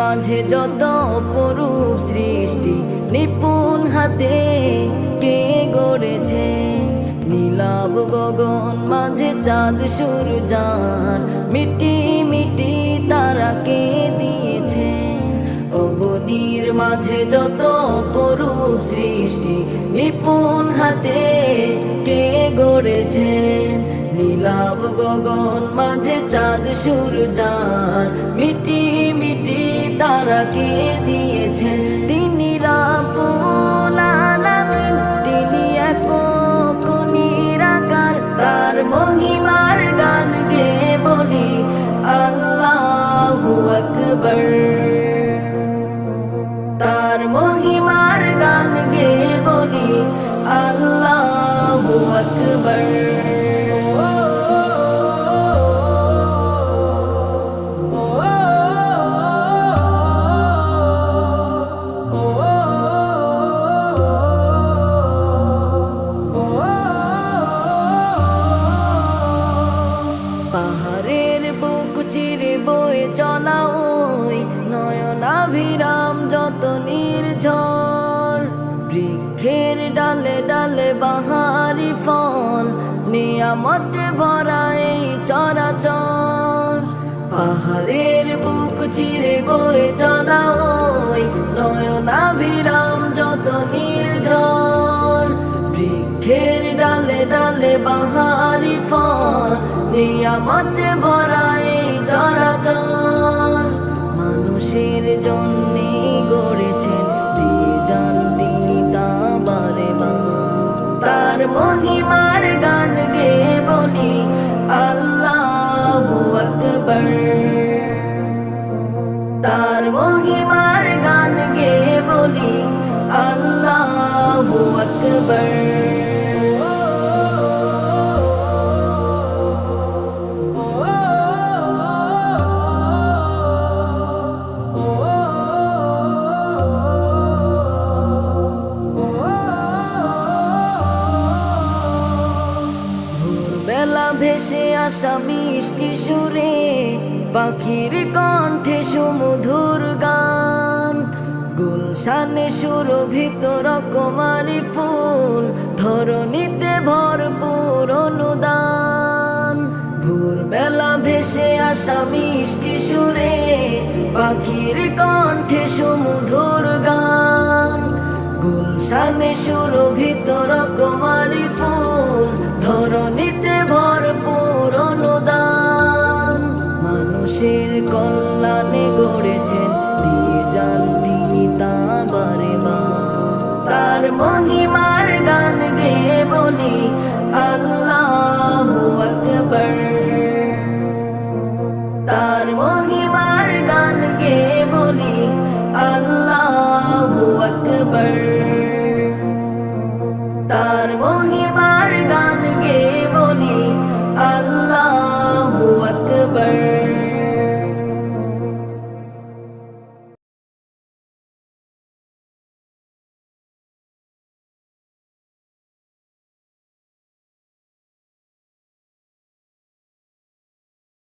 মাঝে যত অপরূপ সৃষ্টি নিপুণ হাতে কে গড়েছে? নীলাভ গগন মাঝে চাঁদ সূর্যান মিটি মিটি তারা কে দিয়েছে অবনীর মাঝে যত অপরূপ সৃষ্টি, নিপুণ হাতে কে গড়েছে? নীলাভ গগন মাঝে চাঁদ সূর্যান মিটি মিটি তারা কে মহিমার গান গে বলি আল্লাহ আকবর। তার মহিমার গান গে বলি আল্লাহ আকবার। যত নির্ঝর বৃক্ষের ডালে ডালে বাহারি ফল, নিয়ামতে ভরাই চরাচর। পাহাড়ের বুক চিরে বয়ে চলা নয়নাভিরাম যত নির্ঝর বৃক্ষের ডালে ডালে বাহারি ফল, নিয়ামতে ভরাই চরাচর। মানুষের জন্য আকবার তার মহিমার গান গে বলি আল্লাহু আকবার। ভেসে আসা মিষ্টি সুরে, পাখির কণ্ঠে সুমধুর গান। গুলশানে সুরভিত রকমারি ফুল, ধরণীতে ভরপুর অনুদান। ভোরবেলা ভেসে আসা মিষ্টি সুরে, পাখির কণ্ঠে সুমধুর গান। গুলশানে সুরভিত রকমারি ফুল মহিমার গান গে বলি আল্লাহ আকবর।